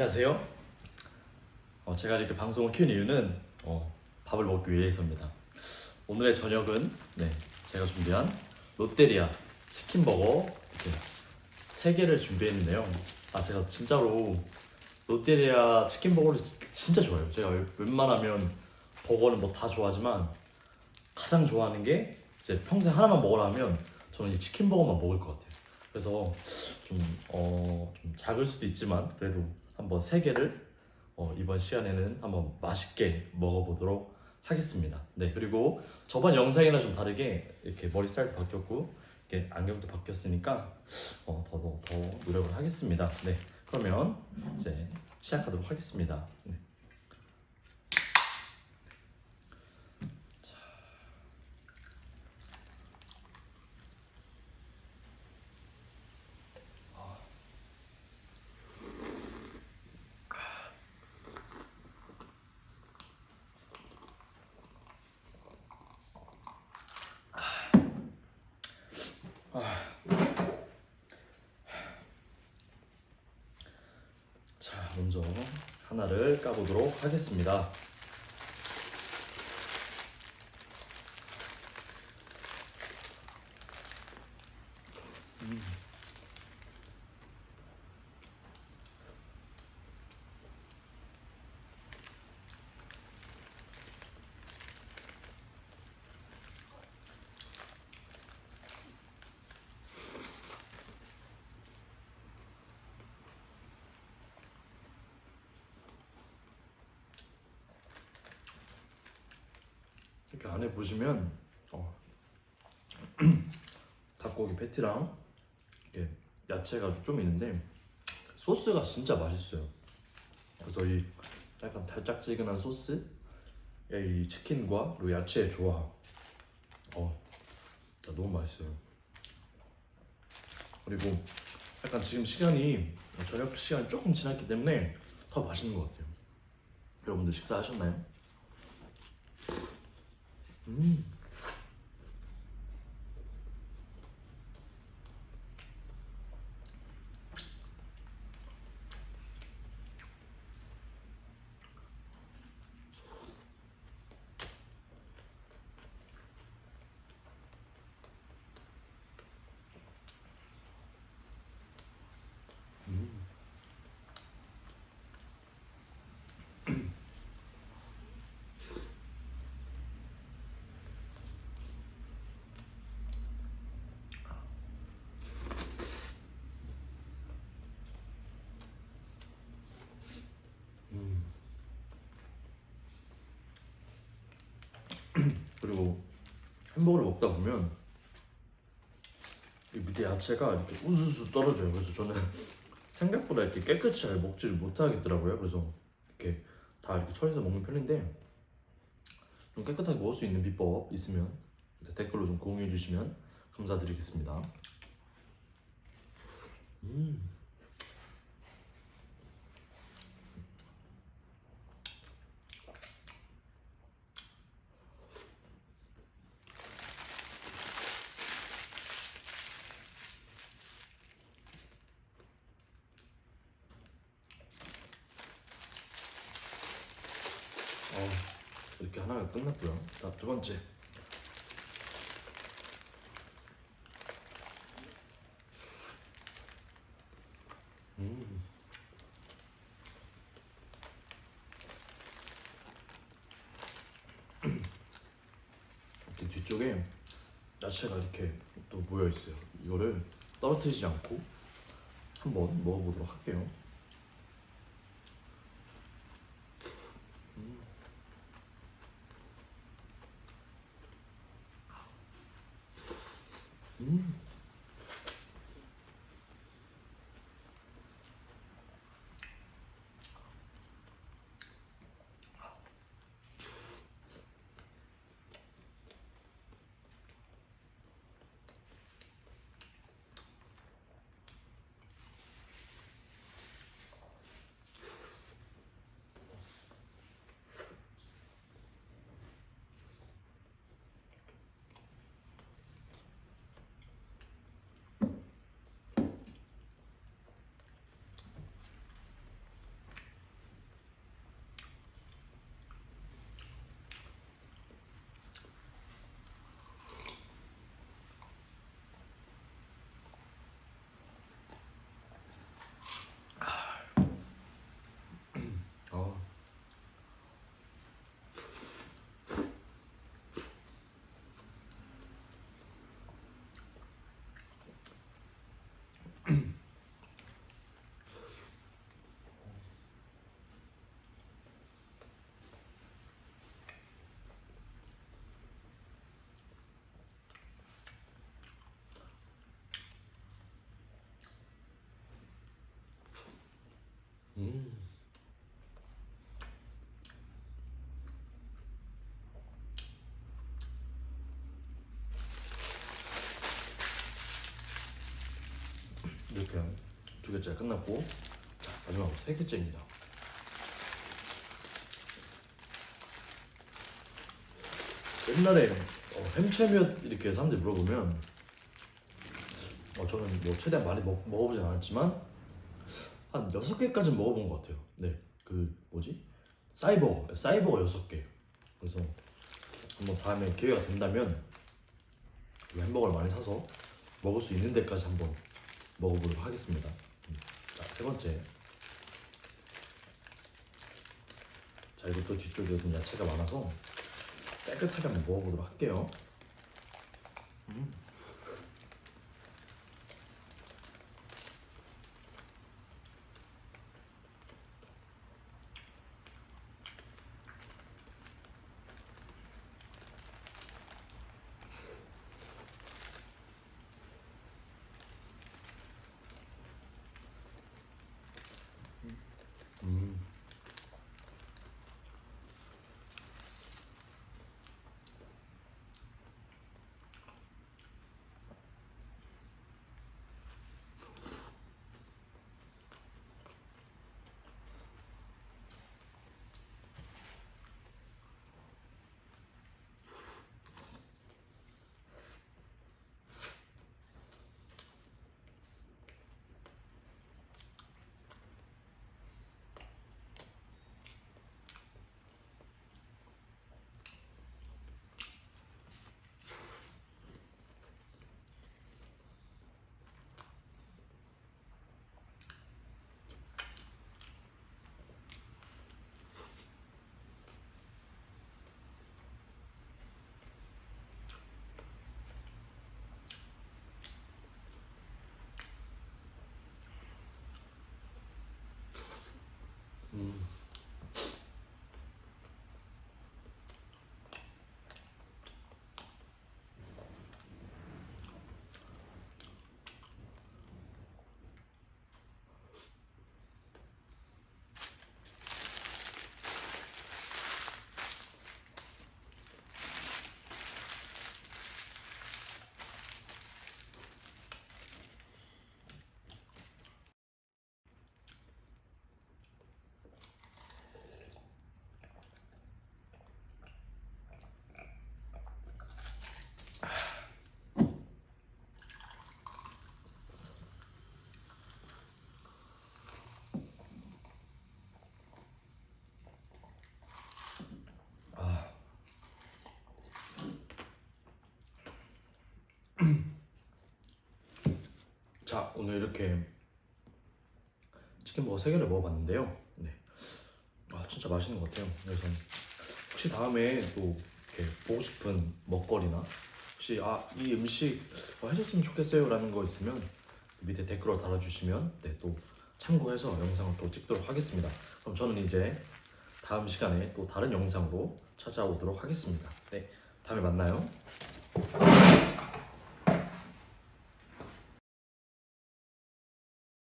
안녕하세요. 어, 제가 이렇게 방송을 켠 이유는 어, 밥을 먹기 위해서입니다. 오늘의 저녁은 네, 제가 준비한 롯데리아 치킨 버거 이렇게 세 개를 준비했는데요. 아 제가 진짜로 롯데리아 치킨 버거를 진짜 좋아해요. 제가 웬만하면 버거는 뭐 다 좋아하지만 가장 좋아하는 게 이제 평생 하나만 먹으라면 저는 이 치킨 버거만 먹을 것 같아요. 그래서 좀, 어, 좀 작을 수도 있지만 그래도 한번 세 개를 어, 이번 시간에는 한번 맛있게 먹어보도록 하겠습니다. 네 그리고 저번 영상이랑 좀 다르게 이렇게 머리 스타일도 바뀌었고 이렇게 안경도 바뀌었으니까 어, 더, 더, 더 노력을 하겠습니다. 네 그러면 이제 시작하도록 하겠습니다. 네. 자 먼저 하나를 까보도록 하겠습니다. 이렇게 안에 보시면 어, 닭고기 패티랑 이렇게 야채가 좀 있는데 소스가 진짜 맛있어요. 그래서 이 약간 달짝지근한 소스, 이 치킨과 그리고 야채의 조화, 어, 너무 맛있어요. 그리고 약간 지금 시간이 저녁 시간이 조금 지났기 때문에 더 맛있는 것 같아요. 여러분들 식사하셨나요? 음. 그리고 햄버거를 먹다 보면 이 밑에 야채가 이렇게 우수수 떨어져요. 그래서 저는 생각보다 이렇게 깨끗이 잘 먹지를 못하겠더라고요. 그래서 이렇게 다 이렇게 처리해서 먹는 편인데 좀 깨끗하게 먹을 수 있는 비법 있으면 댓글로 좀 공유해 주시면 감사드리겠습니다. 음. 어, 이렇게 하나가 끝났고요. 자, 두 번째. 음. 뒤쪽에 야채가 이렇게 또 모여 있어요. 이거를 떨어뜨리지 않고 한번 먹어보도록 할게요. 음. 이렇게 두 개째 끝났고 자 마지막으로 세 개째입니다. 옛날에 어, 햄채 몇 이렇게 사람들이 물어보면 어, 저는 뭐 최대한 많이 먹, 먹어보진 않았지만 한 여섯 개까지는 먹어본 것 같아요. 네, 그 뭐지 사이버거, 사이버거 여섯 개. 그래서 한번 다음에 기회가 된다면 그 햄버거를 많이 사서 먹을 수 있는 데까지 한번 먹어보도록 하겠습니다. 음. 자, 세 번째. 자, 이것도 뒤쪽에 좀 야채가 많아서 깨끗하게 한번 먹어보도록 할게요. 음. 음. 자 오늘 이렇게 치킨 버거 세 개를 먹어봤는데요. 네, 아 진짜 맛있는 것 같아요. 그래서 혹시 다음에 또 이렇게 보고 싶은 먹거리나 혹시 아 이 음식 어, 해줬으면 좋겠어요 라는 거 있으면 밑에 댓글로 달아주시면 네 또 참고해서 영상을 또 찍도록 하겠습니다. 그럼 저는 이제 다음 시간에 또 다른 영상으로 찾아오도록 하겠습니다. 네, 다음에 만나요.